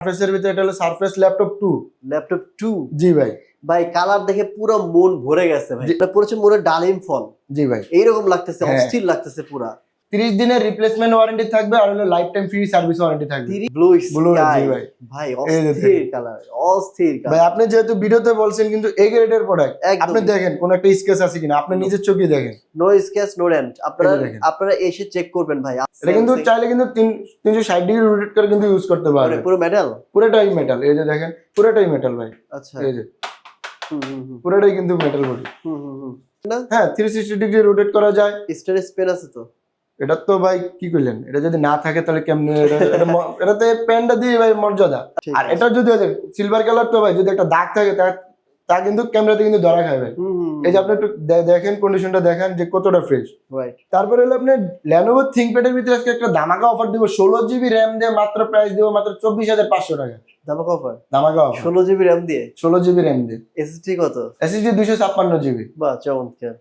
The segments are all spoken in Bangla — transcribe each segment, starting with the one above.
সারফেসের ভিতরে এটা হলো সারফেস ল্যাপটপ 2 ল্যাপটপ 2 জি ভাই। ভাই কালার দেখে পুরো মন ভরে গেছে ভাই। এটা পড়েছে মনে ডালিম ফল জি ভাই। এইরকম লাগতেছে হ্যাঁ। অস্থির লাগতেছে পুরা। তিরিশ দিনের রিপ্লেসমেন্ট ওয়ারেন্টি থাকবে আর হলো lifetime free service warranty থাকবে ব্লু জি ভাই। ভাই এই যে অস্থির কালার ভাই আপনি যেহেতু ভিডিওতে বলছেন কিন্তু এই গ্রেডের প্রোডাক্ট আপনি দেখেন কোন একটা স্কেচ আছে কিনা? আপনি নিজের চোখে দেখেন। নো স্কেচ নো রেন্ট আপনারা। আপনারা এসে চেক করবেন ভাই। এটা কিন্তু চাইলে কিন্তু তিন তিনশো ষাট ডিগ্রি রোটেট করে কিন্তু ইউজ করতে পারবেন। পুরো মেটাল পুরোটাই মেটাল এই যে দেখেন পুরোটাই মেটাল ভাই। আচ্ছা। এই যে। পুরোটাই কিন্তু মেটাল বডি হুম হুম হুম। হ্যাঁ থ্রি সিক্সটি ডিগ্রি রোটেট করা যায়। স্টোরেজ স্পেন আছে তো? এটা তো ভাই কি করলেন এটা যদি না থাকে তাহলে কেমনে এটাতে পেনটা দিয়ে ভাই মর্যাদা। আর এটা যদি সিলভার কালার তো ভাই যদি একটা দাগ থাকে তা তা কিন্তু ক্যামেরাতে কিন্তু ধরা খাবে এই যে আপনি একটু দেখেন কন্ডিশনটা দেখেন যে কতটা ফ্রেশ তারপরে হলো আপনি ল্যানোভো থিঙ্কপ্যাডের ভিতরে আজকে একটা ধামাকা অফার দিব ষোলো জিবি র্যাম দিয়ে মাত্র প্রাইস দিব মাত্র চব্বিশ হাজার পাঁচশো টাকা। অফার ধামাকা অফার ষোলো জিবি র্যাম দিয়ে? ষোলো জিবি র্যাম দিয়ে। এসএসডি কত? এসএসডি দুইশো ছাপ্পান্ন জিবি বাহ চমৎকার।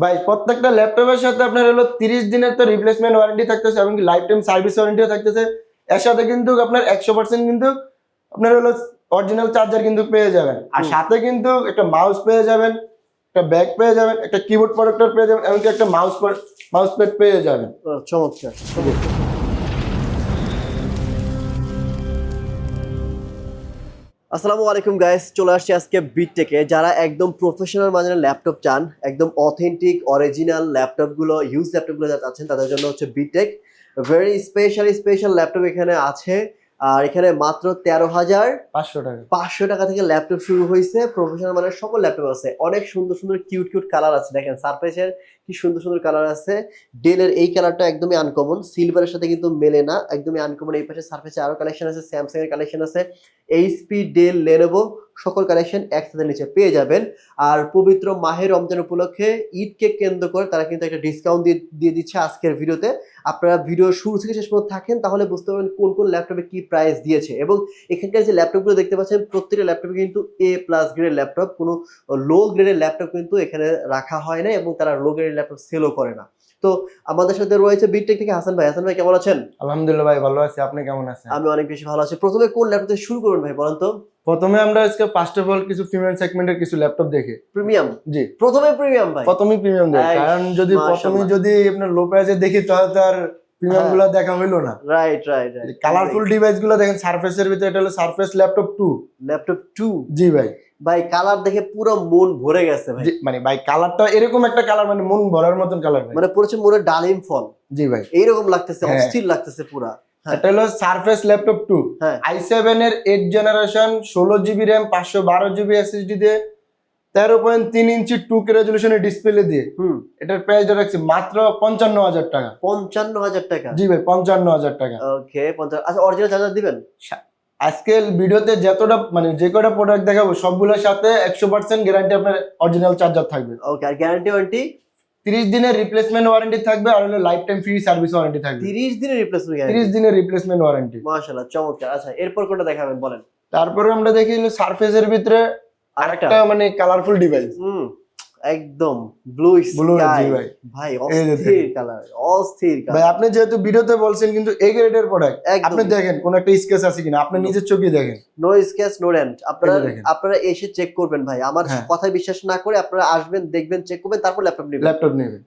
ভাই প্রত্যেকটা ল্যাপটপের সাথে আপনার হলো তিরিশ দিনের তো রিপ্লেসমেন্ট ওয়ারেন্টি থাকতেছে এবং লাইফ টাইম সার্ভিস ওয়ারেন্টিও থাকতেছে। এর সাথে কিন্তু আপনার একশো পার্সেন্ট কিন্তু আপনার হলো অরিজিনাল চার্জার কিন্তু পেয়ে যাবেন। আর সাথে কিন্তু একটা মাউস পেয়ে যাবেন একটা ব্যাগ পেয়ে যাবেন একটা কিবোর্ড প্রোডাক্টর পেয়ে যাবেন এমনকি একটা মাউস মাউস প্যাড পেয়ে যাবেন। চমৎকার। আসসালামু আলাইকুম গাইস চলে আসছি আজকে বিটেকে যারা একদম প্রফেশনাল মানের ল্যাপটপ চান একদম অথেন্টিক অরিজিনাল ল্যাপটপগুলো ইউজ ল্যাপটপগুলো যারা চাচ্ছেন তাদের জন্য হচ্ছে BTech very special special laptop এখানে আছে। আর এখানে মাত্র তেরো হাজার পাঁচশো টাকা। পাঁচশো টাকা থেকে ল্যাপটপ শুরু হয়েছে। প্রফেশনাল মানের সকল ল্যাপটপ আছে। অনেক সুন্দর সুন্দর কিউট কিউট কালার আছে। দেখেন সারফেসের কি সুন্দর সুন্দর কালার আছে। ডেলের এই কালারটা একদমই আনকমন সিলভারের সাথে কিন্তু মেলে না, একদমই আনকমন এই পাশে সারফেসে আরও কালেকশন আছে স্যামসাং এর কালেকশন আছে। এইচপি ডেল লেনোভো সকল কালেকশন একসাথে নিচে পেয়ে যাবেন। আর পবিত্র মাহের রমজান উপলক্ষে ঈদকে কেন্দ্র করে তারা কিন্তু একটা ডিসকাউন্ট দিয়ে দিয়ে দিচ্ছে আজকের ভিডিওতে। আপনারা ভিডিও শুরু থেকে শেষ পর্যন্ত থাকেন, তাহলে বুঝতে পারবেন কোন কোন ল্যাপটপে কি প্রাইস দিয়েছে। এবং এখানকার যে ল্যাপটপগুলো দেখতে পাচ্ছেন, প্রত্যেকটা ল্যাপটপে কিন্তু এ প্লাস গ্রেডের ল্যাপটপ কোনো লো গ্রেডের ল্যাপটপ কিন্তু এখানে রাখা হয় না এবং তারা লো গ্রেডের ল্যাপটপ সেলও করে না। তো আমাদের সাথে রয়েছে বিটেক থেকে হাসান ভাই। হাসান ভাই কেমন আছেন? আলহামদুলিল্লাহ ভাই ভালো আছি। আপনি কেমন আছেন? আমি অনেক বেশি ভালো আছি। প্রথমে কোন ল্যাপটপ থেকে শুরু করবেন ভাই বলেন তো? প্রথমে আমরা আজকে ফার্স্ট অফ অল কিছু ফিমেল সেগমেন্টের কিছু ল্যাপটপ দেখি। প্রিমিয়াম জি। প্রথমে প্রিমিয়াম ভাই? প্রথমেই প্রিমিয়াম এই, কারণ যদি প্রথমে যদি আপনার লো প্রাইসে দেখি তাহলে তো আর প্রিমিয়াম। গুলো দেখা হইল না। রাইট রাইট রাইট কালারফুল ডিভাইসগুলো দেখেন সারফেসের ভিতরে এটা হলো Surface laptop two laptop two জি ভাই। ভাই কালার দেখে পুরো মন ভরে গেছে ভাই। মানে ভাই কালারটা এরকম একটা কালার মানে মন ভরার মতন কালার মানে পড়েছে মনে ডালিম ফল। জি ভাই। এইরকম লাগতেছে হ্যাঁ। অস্থির লাগতেছে পুরা। হ্যাঁ। এটা হলো সারফেস ল্যাপটপ টু হ্যাঁ। আই সেভেন এর এইট জেনারেশন ষোলো জিবি র্যাম পাঁচশো বারো জিবি এসএসডি দিয়ে তেরো পয়েন্ট তিন ইঞ্চি টু কে রেজলিউশনের ডিসপ্লে দিয়ে। হুম। এটার রাখছি মাত্র পঞ্চান্ন হাজার টাকা। পঞ্চান্ন হাজার টাকা। জি ভাই পঞ্চান্ন হাজার টাকা। ওকে পঞ্চান্ন আচ্ছা অরিজিনাল চার্জার দিবেন? আজকে ভিডিওতে যতটা মানে যে কটা প্রোডাক্ট দেখাবো সবগুলোর সাথে একশো পার্সেন্ট গ্যারান্টি আপনার অরিজিনাল চার্জার থাকবে। ওকে আর গ্যারান্টি ওয়ারেন্টি তিরিশ দিনের রিপ্লেসমেন্ট ওয়ারেন্টি থাকবে আর হলো lifetime free service warranty থাকবে। তিরিশ দিনের রিপ্লেসমেন্ট তিরিশ দিনের রিপ্লেসমেন্ট ওয়ারেন্টি মাশাআল্লাহ চমৎকার। আচ্ছা এরপর কোনটা দেখাবেন বলেন। তারপরে আমরা দেখি সারফেসের ভিতরে আরেকটা। একটা মানে কালারফুল ডিভাইস হুম। একদম ব্লু জি ভাই। ভাই অস্থির কালার অস্থির ভাই আপনি যেহেতু ভিডিওতে বলছেন কিন্তু এই গ্রেডের প্রোডাক্ট আপনি দেখেন কোন একটা স্কেচ আছে কিনা আপনি নিজের চোখে দেখেন। নো স্কেচ নো রেন্ট আপনারা। আপনারা এসে চেক করবেন ভাই। আমার হ্যাঁ। কথায় বিশ্বাস না করে আপনারা আসবেন দেখবেন চেক করবেন তারপর ল্যাপটপ নেবেন। ল্যাপটপ নেবেন।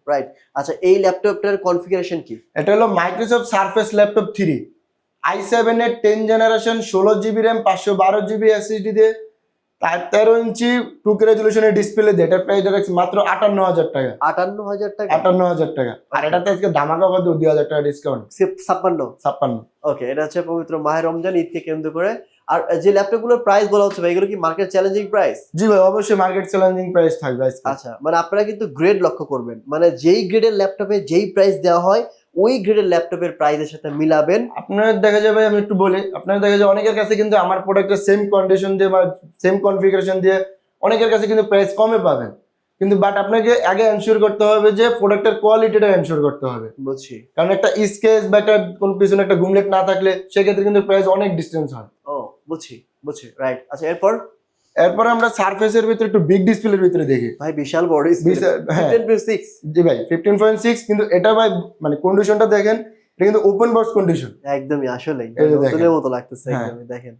আচ্ছা এই ল্যাপটপটার কনফিগারেশন কি? এটা হলো Microsoft Surface laptop three i seven এর টেন জেনারেশন ষোলো জিবি র্যাম পাঁচশো বারো জিবি এসএসডি দিয়ে তার ইঞ্চি টু কে রেজলিউশনের ডিসপ্লে দিয়ে এটার প্রাইস রাখছি মাত্র আটান্ন হাজার টাকা। আটান্ন হাজার টাকা? আটান্ন হাজার টাকা। আর এটাতে আজকে ধামাকা বাদ দুই হাজার টাকা ডিসকাউন্ট ছাপ্পান্ন? ছাপ্পান্ন। ওকে এটা হচ্ছে পবিত্র মাহের রমজান ঈদকে কেন্দ্র করে। আর যে ল্যাপটপগুলোর প্রাইস বলা হচ্ছে ভাই এগুলো কি মার্কেট চ্যালেঞ্জিং প্রাইস জি ভাই অবশ্যই মার্কেট চ্যালেঞ্জিং প্রাইস থাকবে আচ্ছা মানে আপনারা কিন্তু গ্রেড লক্ষ্য করবেন। মানে যেই গ্রেডের ল্যাপটপে যেই প্রাইস দেওয়া হয় ওই গ্রেডের ল্যাপটপের প্রাইসের সাথে মিলাবেন। আপনার দেখা যাবে আমি একটু বলি আপনার দেখা যায় অনেকের কাছে কিন্তু আমার প্রোডাক্টের সেম কন্ডিশন দিয়ে বা সেম কনফিগারেশন দিয়ে অনেকের কাছে কিন্তু প্রাইস কমে পাবেন। কিন্তু বাট আপনাকে আগে এনশিওর করতে হবে যে প্রোডাক্টের কোয়ালিটিটা এনশিওর করতে হবে। বুঝছি। কারণ একটা স্কেচ বা একটা কোন পিছনে একটা গুমলেট না থাকলে সেক্ষেত্রে কিন্তু প্রাইস অনেক ডিস্টেন্স হয়। ও বুঝছি বুঝছি রাইট আচ্ছা এরপর? এরপরে আমরা সারফেসের ভিতরে একটু বিগ ডিসপ্লের ভিতরে দেখি। ভাই বিশাল বড় হ্যাঁ। জি ভাই ফিফটিন পয়েন্ট সিক্স কিন্তু এটা ভাই মানে কন্ডিশনটা দেখেন এটা কিন্তু ওপেন বক্স কন্ডিশন একদমই যে নতুনের মতো লাগতেছে হ্যাঁ। একদমই দেখেন।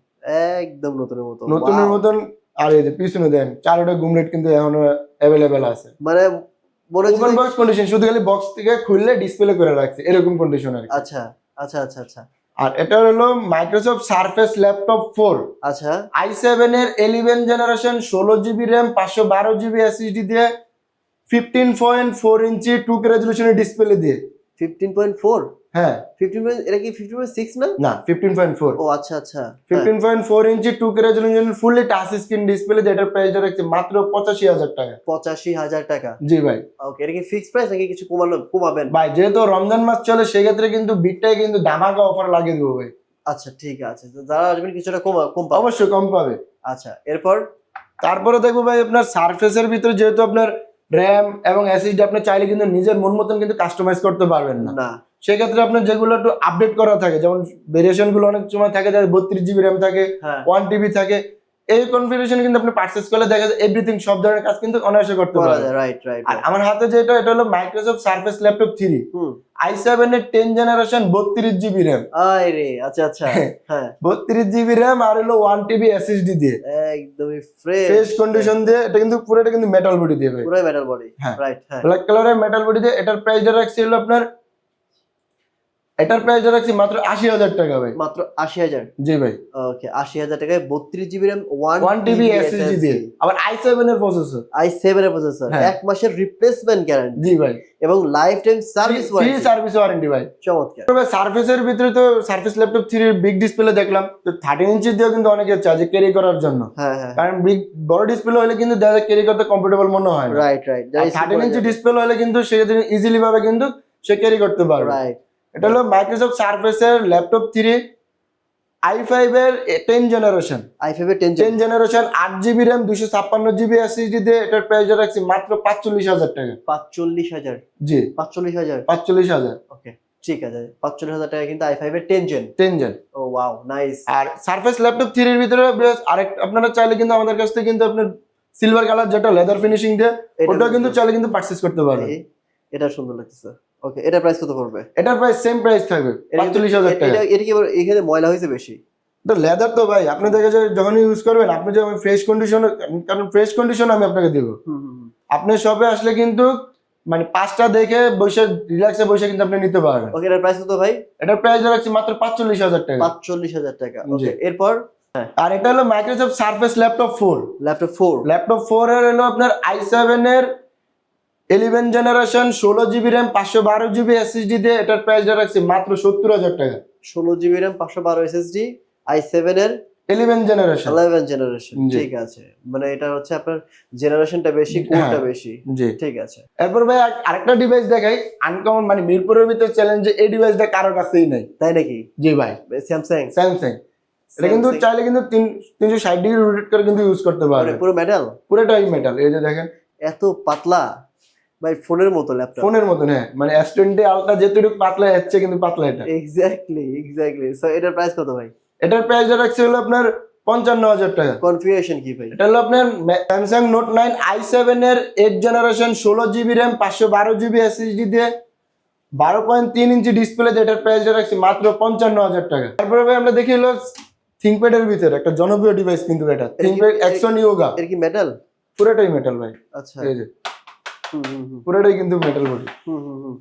একদম নতুনের মতো। নতুনের! মতন আর এই যে পিছনে দেন চারোটা গুমলেট কিন্তু এখনও অ্যাভেলেবেল আছে। মানে ওপেন বক্স কন্ডিশন শুধু খালি বক্স থেকে খুললে ডিসপ্লে করে রাখছে এরকম কন্ডিশন আর আচ্ছা আচ্ছা আচ্ছা আচ্ছা। আর এটা হলো মাইক্রোসফট সারফেস ল্যাপটপ ফোর আচ্ছা। আই সেভেন এর ইলেভেন জেনারেশন ষোলো জিবি র্যাম পাঁচশো বারো জিবি এসএসডি দিয়ে fifteen point four inch two K রেজলিউশনের display দিয়ে। ফিফটিন পয়েন্ট ফোর হ্যাঁ। ফিফটিন পয়েন্ট এটা কি ফিফটিন পয়েন্ট সিক্স না? না ফিফটিন পয়েন্ট ফোর ও আচ্ছা আচ্ছা। Fifteen point four inch two K resolution fully touch screen display প্রাইসটা রাখছে মাত্র পঁচাশি হাজার টাকা। পঁচাশি হাজার টাকা। জি ভাই। ওকে এটা কি ফিক্স প্রাইস নাকি কিছু কমানো কমাবেন? ভাই যেহেতু রমজান মাস চলে সেক্ষেত্রে কিন্তু বিটটাই কিন্তু ধামাকা অফার লাগিয়ে দেবো ভাই। আচ্ছা ঠিক আছে। তো যারা আসবেন কিছুটা কমা কম অবশ্যই কম পাবে। আচ্ছা এরপর? তারপরে দেখব ভাই আপনার সারফেসের ভিতরে যেহেতু আপনার র্যাম এবং এসএসডি আপনি চাইলে কিন্তু নিজের মন মতন কিন্তু কাস্টমাইজ করতে পারবেন না। না। সেক্ষেত্রে আপনার যেগুলো একটু আপডেট করা থাকে যেমন ভেরিয়েশনগুলো অনেক সময় থাকে যাদের বত্রিশ জিবি র্যাম থাকে হ্যাঁ। ওয়ান টিবি থাকে এই কনফিগারেশন কিন্তু আপনি পারচেস করলে দেখা যায় এভরিথিং সব ধরনের কাজ কিন্তু অনায়াসে করতে করা পারবেন। রাইট রাইট আর আমার হাতে যেটা এটা হলো মাইক্রোসফট সার্ফেস ল্যাপটপ থ্রি হুম। আই সেভেন এর টেন জেনারেশন বত্রিশ জিবি র্যাম আয় রে আচ্ছা আচ্ছা হ্যাঁ বত্রিশ জিবি র্যাম আর হলো ওয়ান টিবি এসএসডি দিয়ে। একদমই ফ্রেশ ফ্রেশ কন্ডিশন দিয়ে এটা কিন্তু পুরোটা কিন্তু মেটাল বডি দিয়ে ভাই। পুরো মেটাল বডি। রাইট হ্যাঁ। ব্ল্যাক কালারের মেটাল বডি দিয়ে এটার প্রাইসটা রাখছি হলো আপনার এটার প্রাইসটা রাখছি মাত্র আশি হাজার টাকা ভাই। মাত্র আশি হাজার। জি ভাই। ওকে আশি হাজার টাকায় বত্রিশ GB RAM one one TB SSD দিয়ে আবার আই সেভেন এর প্রসেসর আই সেভেন এর প্রসেসর হ্যাঁ। এক মাসের রিপ্লেসমেন্ট গ্যারান্টি জি ভাই। এবং lifetime service free service warranty ভাই। চমৎকার। তবে সার্ফেসের ভিতরে তো সার্ফেস ল্যাপটপ থ্রির বিগ ডিসপ্লে দেখলাম। তো থার্টিন ইঞ্চি দিয়েও কিন্তু অনেকে যে ক্যারি করার জন্য। হ্যাঁ হ্যাঁ। কারণ বিগ বড় ডিসপ্লে হলে কিন্তু দেখা ক্যারি করতে কমফোর্টেবল মনে হয় right right thirteen inch display হলে কিন্তু সেক্ষেত্রে ইজিলি ভাবে কিন্তু সে ক্যারি করতে পারবে। রাইট এটা হলো মাইক্রোসফট সার্ফেসের ল্যাপটপ থ্রি আই ফাইভ এর টেন জেনারেশন আই ফাইভ এর টেন টেন জেনারেশন আট জিবি র্যাম দুশো ছাপ্পান্ন জিবি এসএসডি দিয়ে এটার প্রাইস রাখছি মাত্র পাঁচচল্লিশ হাজার টাকা। পাঁচচল্লিশ হাজার? জি। পাঁচচল্লিশ হাজার? পাঁচচল্লিশ হাজার। ওকে ঠিক আছে। পাঁচচল্লিশ হাজার টাকা কিন্তু আই ফাইভ এর টেন জেন টেন জেন ও ওয়াও নাইস আর সারফেস ল্যাপটপ থ্রির ভিতরে বেশ আরেক আপনারা চাইলে কিন্তু আমাদের কাছ থেকে কিন্তু আপনার সিলভার কালার যেটা লেদার ফিনিশিং দিয়ে ওটাও কিন্তু চাইলে কিন্তু পারচেস করতে পারবেন। এটা সুন্দর লাগতেছে। ওকে এটা প্রাইস কত পড়বে? এটার প্রাইস সেম প্রাইস থাকবে এটা কিন্তু- পাঁচচল্লিশ হাজার টাকা। এটা এটা কি এখানে ময়লা হয়েছে বেশি? তো লেদার তো ভাই আপনি দেখে যে যখন ইউজ করবেন আপনি যখন ফ্রেশ কন্ডিশন কারণ ফ্রেশ কন্ডিশন আমি আপনাকে দেবো। আপনি শপে আসলে কিন্তু মানে পাঁচটা দেখে বসে রিল্যাক্সে বসে কিন্তু আপনি নিতে পারবেন। ওকে এটার প্রাইস কত ভাই? এটার প্রাইস রাখছি মাত্র পাঁচচল্লিশ হাজার টাকা। পাঁচচল্লিশ হাজার টাকা। ওকে এরপর? আর এটা হলো Microsoft Surface laptop four laptop four laptop four এর হলো আপনার আই সেভেন এর ইলেভেন জেনারেশন ষোলো জিবি র্যাম পাঁচশো বারো জিবি এসএসডি দিয়ে এটার প্রাইস রাখছি মাত্র সত্তর হাজার টাকা। ষোলো জিবি র্যাম পাঁচশো বারো এসএসডি আই সেভেন এর ইলেভেন জেনারেশন ইলেভেন জেনারেশন ঠিক আছে। মানে এটা হচ্ছে আপনার জেনারেশনটা বেশি হ্যাঁ। বেশি জি। ঠিক আছে। এরপর ভাই আর- আরেকটা ডিভাইস দেখাই আনকমন মানে মিরপুরের ভিতরে চ্যালেঞ্জ এই ডিভাইসটা কারও কাছেই নাই। তাই নাকি? জি ভাই। স্যামসাং স্যামসাং এটা কিন্তু চাইলে কিন্তু তিন তিনশো ষাট ডিগ্রি রোটেট করে কিন্তু ইউজ করতে পারবে। পুরো মেটাল পুরোটাই মেটাল এই যে দেখেন। এত পাতলা। ভাই ফোনের মতো ল্যাপটপ। ফোনের মতন হ্যাঁ। মানে এস টোয়েন্টি আলট্রা যেটুকু পাতলা হচ্ছে কিন্তু পাতলা এটা। এক্স্যাক্টলি এক্স্যাক্টলি সো এটার প্রাইস কত ভাই? এটার প্রাইস রাখছে হলো আপনার পঞ্চান্ন হাজার টাকা। কনফিগারেশন কি ভাই? এটা হলো আপনার Samsung Note nine i seven এর এইট জেনারেশন ষোলো জিবি র্যাম পাঁচশো বারো জিবি এসএসডি দিয়ে বারো পয়েন্ট তিন ইঞ্চি ডিসপ্লে এটার প্রাইস রাখছি মাত্র পঞ্চান্ন হাজার টাকা। তারপরে ভাই আমরা দেখি হলো থিঙ্কপ্যাড এর ভিতরে একটা জনপ্রিয় ডিভাইস কিন্তু এটা। থিঙ্কপ্যাড অ্যাকশন ইয়োগা এর কি মেটাল পুরোটাই মেটাল ভাই। আচ্ছা। পুরোটাই কিন্তু মেটাল বডি হুম হুম হুম।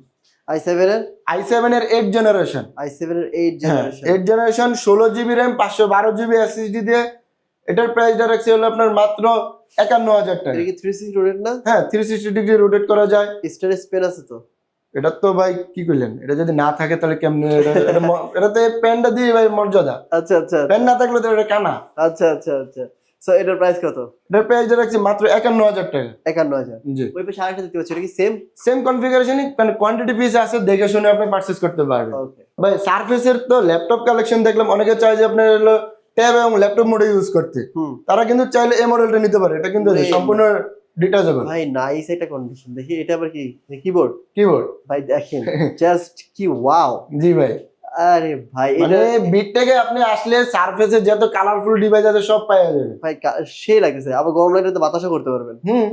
আই সেভেন এর? আই সেভেন এর এইট জেনারেশন আই সেভেন এর এইট জেনারেশন এইট জেনারেশন ষোলো জিবি র্যাম পাঁচশো বারো জিবি এসএসডি দিয়ে। এটার প্রাইসটা রাখছি হলো আপনার মাত্র একান্ন হাজার টাকা। এটা কি থ্রি সিক্স রোডেড না? হ্যাঁ থ্রি সিক্সটি ডিগ্রি রোটেট করা যায়। স্টোরেজ স্পেন আছে তো। এটা তো ভাই কি করলেন? এটা যদি না থাকে তাহলে কেমনে? এটা এটাতে পেনটা দিয়ে ভাই মর্যাদা। আচ্ছা আচ্ছা পেন না থাকলে তো এটা কানা। আচ্ছা আচ্ছা আচ্ছা। সো এটার প্রাইস কত? এটার প্রাইসটা রাখছি মাত্র একান্ন হাজার টাকা। একান্ন হাজার জি। ওই পাশে আরেকটা দেখতে পাচ্ছি এটা কি সেম সেম কনফিগারেশনই মানে কোয়ান্টিটি পিস আছে দেখে শুনে আপনি পারচেস করতে পারবেন। ওকে ভাই সার্ফেসের তো ল্যাপটপ কালেকশন দেখলাম অনেকে চায় যে আপনার হলো ট্যাব এবং ল্যাপটপ মোডে ইউজ করতে। তারা কিন্তু চাইলে এই মডেলটা নিতে পারে এটা কিন্তু সম্পূর্ণ ডিটাচেবল ভাই নাইস একটা কন্ডিশন দেখি এটা আবার কি? কিবোর্ড কিবোর্ড ভাই দেখেন জাস্ট কি ওয়াও জি ভাই। আরে ভাই মানে এটা বিট থেকে আপনি আসলে সারফেসে যত কালারফুল ডিভাইস আছে সব পাওয়া যাবে। ভাই সেই লাগতেছে। আবার গরম লাগলে তো বাতাসও করতে পারবেন। হুম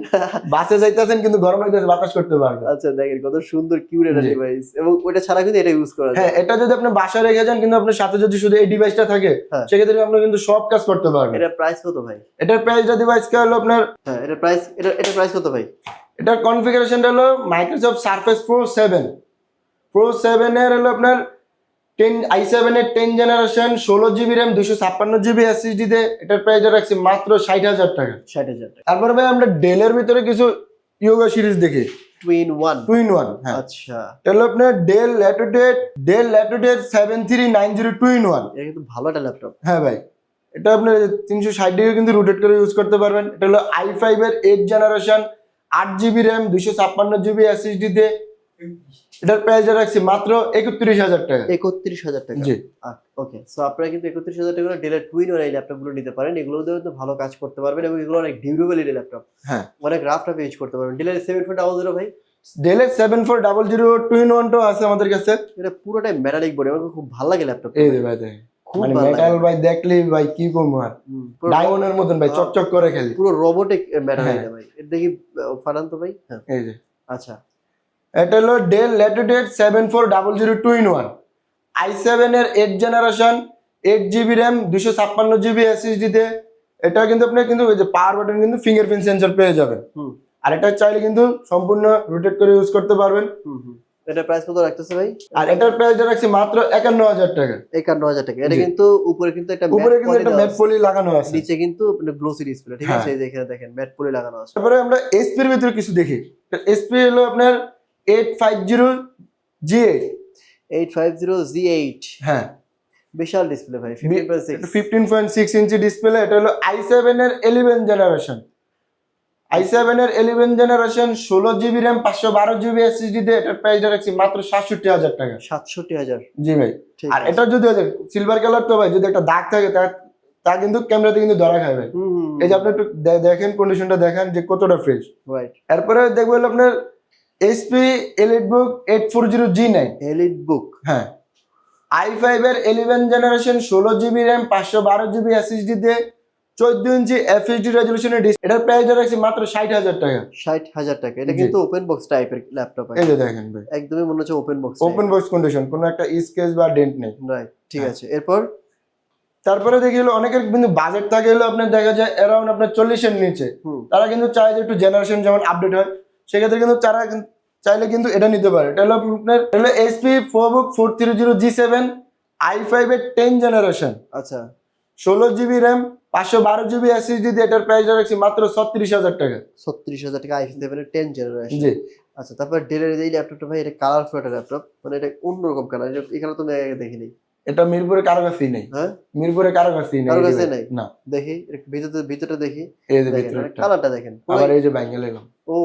বাসে যাইতেছেন কিন্তু গরম লাগতেছে বাতাস করতে পারবে আচ্ছা দেখেন কত সুন্দর কিউট একটা ডিভাইস এবং ওইটা ছাড়া কিন্তু এটা ইউজ করা হ্যাঁ এটা যদি আপনি বাসায় রেখে যান কিন্তু আপনার সাথে যদি শুধু এই ডিভাইসটা থাকে হ্যাঁ। সেক্ষেত্রে আপনি কিন্তু সব কাজ করতে পারবেন। এটা প্রাইস কত ভাই? এটার প্রাইসটা ডিভাইসটা হলো আপনার হ্যাঁ এটা প্রাইস এটা এটা প্রাইস কত ভাই? এটার কনফিগারেশনটা হলো Microsoft Surface Pro seven Pro সেভেনের হলো আপনার টেন আই সেভেনের টেন জেনারেশন ষোলো জিবি র্যাম দুশো ছাপ্পান্ন জিবি এসএসডিতে এটার প্রাইসটা রাখছি মাত্র ষাট হাজার টাকা। ষাট হাজার টাকা। তারপরে ভাই আমরা ডেলের ভিতরে কিছু ইয়োগা সিরিজ দেখি। Twin one two in one হ্যাঁ। আচ্ছা। আপনার Dell Latitude Dell Latitude seven three nine zero two in one এটা কিন্তু ভালো একটা ল্যাপটপ হ্যাঁ ভাই এটা আপনার তিনশো ষাট ডিগ্রি কিন্তু রোটেট করে ইউজ করতে পারবেন। এটা হলো আই ফাইভের এইট জেনারেশন আট জিবি র্যাম দুশো ছাপ্পান্ন জিবি এসএসডিতে এটার প্রাইস রাখছি মাত্র একত্রিশ হাজার টাকা। একত্রিশ হাজার টাকা। জি। ওকে সো আপনারা কিন্তু একত্রিশ হাজার টাকা ডেলের টুইন ওর এই ল্যাপটপগুলো নিতে পারেন। এগুলো তো ভালো কাজ করতে পারবেন এবং এগুলো অনেক ডিউরেবল এই ল্যাপটপ হ্যাঁ। অনেক রাফ টাফ ইউজ করতে পারবেন। ডেলের সেভেন ফোর ডাবল জিরো ভাই। ডেলের seven four double zero two in ওয়ানটাও আছে আমাদের কাছে। এটা পুরোটাই মেটালিক বডি আমার খুব ভালো লাগে ল্যাপটপ এই যে ভাই মানে মেটাল ভাই দেখলেই ভাই কি করব আর। হুম, পুরো ডায়মন্ডের মতন ভাই চকচক করে খেলি। পুরো রোবোটিক মেটাল হ্যাঁ। ভাই। এটা দেখি আহ, ফানান তো ভাই? হ্যাঁ। এই যে। আচ্ছা। এটা হলো Dell Latitude seven four double zero two in one i সেভেনের eight generation eight GB RAM দুশো ছাপ্পান্ন জিবি এসএসডিতে এটা কিন্তু আপনি কিন্তু ওই যে পাওয়ার বাটন কিন্তু ফিঙ্গারপ্রিন্ট সেন্সর পেয়ে যাবেন। আর এটা চাইলে কিন্তু সম্পূর্ণ রোটেট করে ইউজ করতে পারবেন। এটা প্রাইস কত রাখতেছে ভাই? আর এটার প্রাইসটা রাখছি মাত্র একান্ন হাজার টাকা। একান্ন হাজার টাকা। এটা কিন্তু উপরে কিন্তু একটা উপরে কিন্তু একটা ম্যাট পলি লাগানো আছে। নিচে কিন্তু গ্লোসি ডিসপ্লে ঠিক হ্যাঁ। আছে এই যে এখানে দেখেন ম্যাট পলি লাগানো আছে। তারপরে আমরা এসপির ভিতরে কিছু দেখি। এসপি হলো আপনার eight five zero G eight eight five zero G eight হ্যাঁ। বিশাল ডিসপ্লে ভাই fifteen point six inch display এটা হলো আই সেভেন এর ইলেভেন জেনারেশন আই সেভেন এর জেনারেশন ষোলো জিবি র্যাম পাঁচশো বারো জিবি এসএসডি দিয়ে এটার রাখছি মাত্র সাতষট্টি হাজার টাকা। সাতষট্টি হাজার। জি ভাই। আর এটা যদি সিলভার কালার তো ভাই যদি একটা দাগ থাকে তা তা কিন্তু ক্যামেরাতে কিন্তু ধরা হুম এই যে আপনি একটু দেখেন কন্ডিশনটা দেখেন যে কতটা ফ্রেশ রাইট এরপরে দেখব আপনার HP EliteBook eight four zero G nine EliteBook হ্যাঁ। আই ফাইভ এর ইলেভেন জেনারেশন ষোলো জিবি র্যাম পাঁচশো বারো জিবি এসএসডি তে চোদ্দ ইঞ্চি এফএসডি রেজলিউশনের ডিস এটার প্রাইস রাখছি মাত্র ষাট হাজার টাকা। ষাট হাজার টাকা। এটা কিন্তু ওপেন বক্স টাইপের ল্যাপটপ এই যে দেখেন ভাই। একদমই মনে হচ্ছে open box open box condition কোনো একটা স্কেচ বা ডেন্ট নেই। রাইট ঠিক হ্যাঁ। আছে। এরপর? তারপরে দেখি হলো অনেকের কিন্তু বাজেট থাকে হলো আপনার দেখা যায় অ্যারাউন্ড আপনার চল্লিশের নিচে। তারা কিন্তু চায় যে একটু জেনারেশন যেমন আপডেট হয়। সেক্ষেত্রে কিন্তু তারা চাইলে কিন্তু এটা নিতে পারে। এটা হলো আপনার হলো HP four book four three zero G seven i five এর টেন জেনারেশন আচ্ছা ষোলো জিবি র্যাম পাঁচশো বারো জিবি এসএসডি দিয়ে এটার প্রাইস রাখছি মাত্র ছত্রিশ হাজার টাকা। ছত্রিশ হাজার টাকা আইফোন সেভেনের টেন জেনারেশন জি। আচ্ছা তারপর ডেলের এই ল্যাপটপটা ভাই এটা কালারফুল একটা ল্যাপটপ মানে এটা অন্যরকম কালার এখানে তো আগে দেখিনি। এটা মিরপুরে কারও কাছেই নেই। হ্যাঁ? মিরপুরে কারও কাছেই নেই কারও কাছে নেই? না। দেখি একটু ভিতরে ভিতরটা দেখি। এই যে দেখেন ভিতরে কালারটা দেখেন। আবার এই যে ব্যাঙ্গেল এলাম ও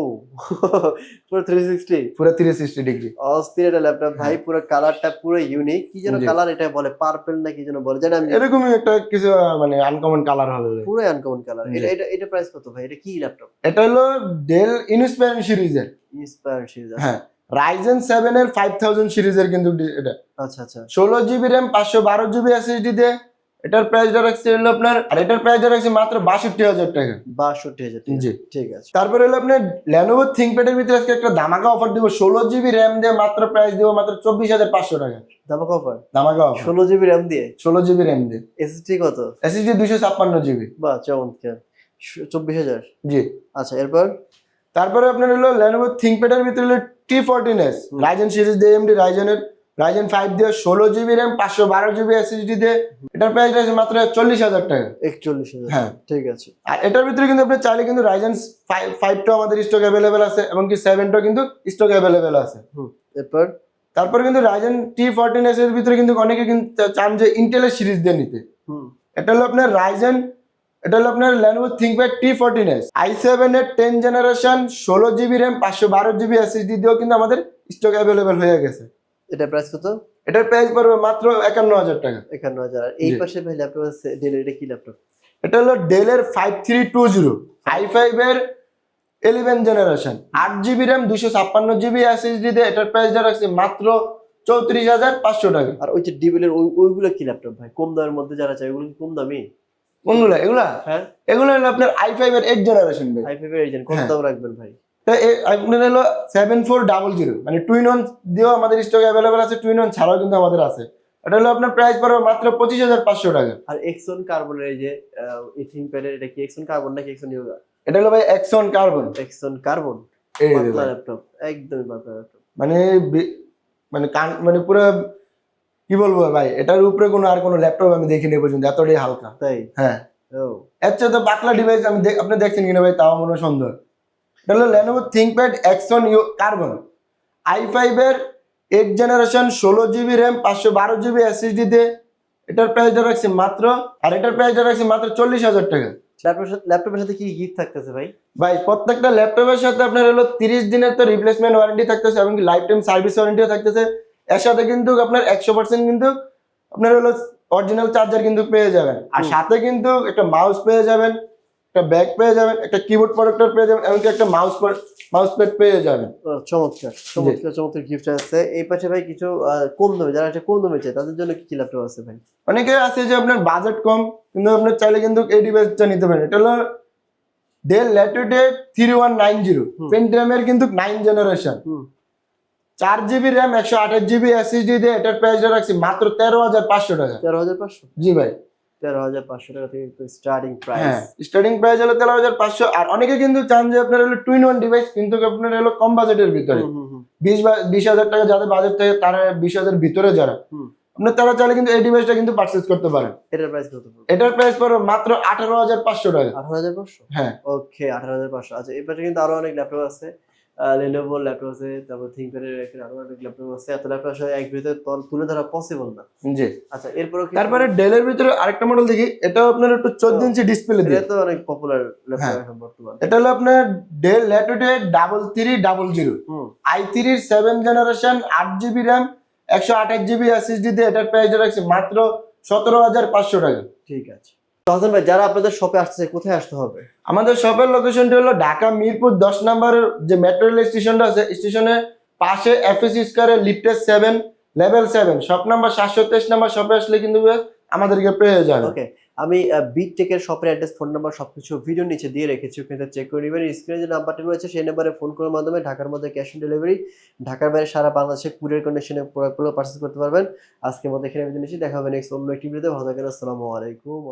পুরো থ্রি সিক্সটি পুরো থ্রি সিক্সটি ডিগ্রি অস্থির একটা ল্যাপটপ ভাই পুরো কালারটা পুরো ইউনিক কি যেন কালার এটা বলে পার্পল না কি যেন বলে জানি আমি এরকমই একটা কিছু মানে আনকমন কালার হবে পুরো আনকমন কালার এটা এটা এটা প্রাইস কত ভাই? এটা কি ল্যাপটপ এটা হলো Dell Inspiron series Inspiron series হ্যাঁ। রাইজেন সেভেন এর ফাইভ থাউজেন্ড সিরিজের কিন্তু এটা। আচ্ছা আচ্ছা। ষোলো জিবি র্যাম পাঁচশো বারো জিবি এসএসডি দিয়ে। এটার প্রাইসটা রাখছে হলো আপনার আর এটার প্রাইসটা রাখছে মাত্র বাষট্টি হাজার টাকা। বাষট্টি হাজার। জি। ঠিক আছে। তারপরে হলো আপনার ল্যানোভো থিঙ্কপ্যাডের ভিতরে আজকে একটা ধামাকা অফার দিব ষোলো জিবি র্যাম দিয়ে মাত্র প্রাইস দিব মাত্র চব্বিশ হাজার পাঁচশো টাকা। দামা কভার ধামাকা অফার ষোলো জিবি র্যাম দিয়ে? ষোলো জিবি র্যাম দিয়ে। এসএসডি কত? এসএসডি দুশো ছাপ্পান্ন জিবি চমৎকার। শ- চব্বিশ হাজার? জি। আচ্ছা এরপর? তারপরে আপনার হলো ল্যানোভো থিঙ্কপ্যাডের ভিতরে হলো T fourteen S. Ryzen series দিয়ে এমডি রাইজেনের রাইজেন ফাইভ দিয়ে ষোলো জিবি র্যাম পাঁচশো বারো জিবি এসএসডি দিয়ে এটার প্রাইস আছে মাত্র চল্লিশ হাজার টাকা। একচল্লিশ হাজার। হ্যাঁ। ঠিক আছে। আর এটার ভিতরে কিন্তু আপনি চাইলে কিন্তু রাইজেন ফাইভ ফাইভটাও আমাদের স্টক অ্যাভেলেবেল আছে এবং কি সেভেনটাও কিন্তু স্টক অ্যাভেলেবেল আছে। এরপর? তারপরে কিন্তু রাইজেন টি ফোরটিন এস এর ভিতরে কিন্তু অনেকে কিন্তু চান যে ইন্টেলের সিরিজ দিয়ে নিতে। হুম। এটা হলো আপনার রাইজেন এটা হলো আপনার Lenovo ThinkPad T fourteen S i seven এর টেন জেনারেশন ষোলো জিবি র্যাম পাঁচশো বারো জিবি এসএসডি দিয়েও কিন্তু আমাদের স্টক অ্যাভেলেবেল হয়ে গেছে। এটা প্রাইস কত? এটার প্রাইস পড়বে মাত্র একান্ন হাজার টাকা। একান্ন হাজার আর এই পাশে ভাই ল্যাপটপ আছে ডেল এটা কি ল্যাপটপ এটা হলো ডেলের five three two zero i five এর ইলেভেন জেনারেশন আট জিবি র্যাম দুশো ছাপ্পান্ন জিবি এসএসডি দিয়ে এটার প্রাইসটা রাখছে মাত্র চৌত্রিশ হাজার পাঁচশো টাকা। আর ওই যে ডিবেলের ওই ওইগুলো কি ল্যাপটপ ভাই? কম দামের মধ্যে যারা চাই ওগুলো কি কম দামি? কোনগুলো? এগুলা? হ্যাঁ। এগুলো হলো আপনার আই ফাইভ এর এইট জেনারেশন ভাই। আই ফাইভ এর কত হ্যাঁ। দাম রাখবেন ভাই? তা এ- আপনার হলো সেভেন ফোর ডাবল জিরো মানে টুইন ওয়ান দিয়েও আমাদের স্টক অ্যাভেলেবেল আছে টুইন ওয়ান ছাড়াও কিন্তু আমাদের আছে। এটা হলো আপনার প্রাইস পড়বে মাত্র পঁচিশ হাজার পাঁচশো টাকা। আর এক্সন কার্বনের এই যে থিং প্যাডের এটা কি এক্সন কার্বন নাকি এক্সন ইয়োগা এটা হলো ভাই X one carbon X one carbon এই। ল্যাপটপ একদমই পাতলা ল্যাপটপ মানে মানে কান মানে পুরো কি বলব ভাই এটার উপরে কোনো আর কোনো ল্যাপটপ আমি দেখিনি পর্যন্ত এতটাই হালকা। তাই? হ্যাঁ। ও। চেয়ে তো পাতলা ডিভাইস আমি আপনি দেখছেন কিনা ভাই তাও মনে সুন্দর। এটা হলো লেনোভো থিঙ্কপ্যাড এক্সন ইউ কার্বন আই ফাইভের এইট জেনারেশন ষোলো জিবি র্যাম পাঁচশো বারো জিবি এসএসডি দিয়ে এটার প্রাইসটা রাখছি মাত্র আর এটার প্রাইসটা রাখছি মাত্র চল্লিশ হাজার টাকা। ল্যাপটপের সাথে ল্যাপটপের সাথে কি গিফট থাকতেছে ভাই? ভাই প্রত্যেকটা ল্যাপটপের সাথে আপনার হলো তিরিশ দিনের তো রিপ্লেসমেন্ট ওয়ারেন্টি থাকতেছে এবং লাইফ টাইম সার্ভিস ওয়ারেন্টিও থাকতেছে। এর সাথে কিন্তু আপনার একশো পার্সেন্ট কিন্তু আপনার হলো অরিজিনাল চার্জার কিন্তু পেয়ে যাবেন। আর সাথে কিন্তু একটা মাউস পেয়ে যাবেন। একটা ব্যাগ পেয়ে যাবেন একটা কিবোর্ড প্রোডাক্টর পেয়ে যাবেন এমনকি একটা মাউস মাউস প্যাড পেয়ে যাবেন। চমৎকার চমৎকার চমৎকার গিফট আছে এই পাশে ভাই কিছু কম দামে যারা এটা কম দামে চায় তাদের জন্য কি কি ল্যাপটপ আছে ভাই? অনেকে আছে যে আপনার বাজেট কম কিন্তু আপনার চাইলে কিন্তু এই ডিভাইসটা নিতে পারেন। এটা হলো Dell Latitude three one nine zero হুম। পেন্টিয়ামের কিন্তু নাইন জেনারেশন চার জিবি র্যাম একশো আঠাশ জিবি এসএসডি দিয়ে এটার প্রাইসটা রাখছি মাত্র তেরো হাজার পাঁচশো টাকা। তেরো হাজার পাঁচশো? জি ভাই। তেরো হাজার পাঁচশো টাকা থেকে স্টার্টিং প্রাইস হ্যাঁ স্টার্টিং প্রাইস হলো তেরো হাজার পাঁচশো। আর অনেকে কিন্তু চান যে আপনার হলো টুইন ওয়ান ডিভাইস কিন্তু আপনার হলো কম বাজেটের ভিতরে। বিশ বিশ হাজার টাকা যাদের বাজেট থাকে তারা বিশ হাজার ভিতরে যারা। আপনার তারা চাইলে কিন্তু এই ডিভাইসটা কিন্তু পারচেজ করতে পারেন। এটার প্রাইস কত এটার প্রাইস পড়বে মাত্র আঠারো হাজার পাঁচশো টাকা। আঠারো হাজার পাঁচশো? হ্যাঁ। ওকে আঠারো হাজার পাঁচশো। আচ্ছা পাশে কিন্তু আরও অনেক ল্যাপটপ আছে। লেনোভো ল্যাপটপ আছে তারপর থিঙ্কপ্যাডের এখানে আরও অনেক ল্যাপটপ আছে এত ল্যাপটপ আসলে এক ভিতরে তল- তুলে ধরা পসিবল না। জি। আচ্ছা এরপরে তারপরে ডেলের ভিতরে আরেকটা মডেল দেখি এটাও আপনার একটু চোদ্দ ও। ইঞ্চি ডিসপ্লে দিয়ে এটা তো অনেক পপুলার ল্যাপটপ। এখন বর্তমানে। এটা হলো আপনার Dell Latitude double three double zero i থ্রির সেভেন জেনারেশন আট জিবি র্যাম একশো আঠাশ জিবি এসএসডি দিয়ে এটার প্রাইস রাখছি মাত্র সতেরো হাজার পাঁচশো টাকা। ঠিক আছে। তখন ভাই যারা আপনাদের শপে আসছে কোথায় আসতে হবে? আমাদের শপের লোকেশনটি হলো ঢাকা মিরপুর দশ নম্বরের যে মেট্রো রেল স্টেশনটা আছে স্টেশনের পাশে এফএসি স্কোয়ারের লিফটের seven level seven shop number সাতশো তেইশ নাম্বার শপে আসলে কিন্তু আমাদেরকে পেয়ে যাবে। ওকে আমি বিগ টেকের শপের অ্যাড্রেস ফোন নাম্বার সবকিছু ভিডিও নিচে দিয়ে রেখেছি ওখানে চেক করে নেবেন। স্ক্রিনে যে নাম্বারটি রয়েছে সেই নাম্বারে ফোন করার মাধ্যমে ঢাকার মধ্যে ক্যাশ অন ডেলিভারি ঢাকার বাইরে সারা বাংলাদেশে কুরিয়ার কন্ডিশনে প্রোডাক্টগুলো পার্চেস করতে পারবেন। আজকের মধ্যে এখানে বিদায় নিচ্ছি দেখা হবে নেক্সট অন্য একটি ভিডিওতে ভালো থাকেন আসসালামু আলাইকুম।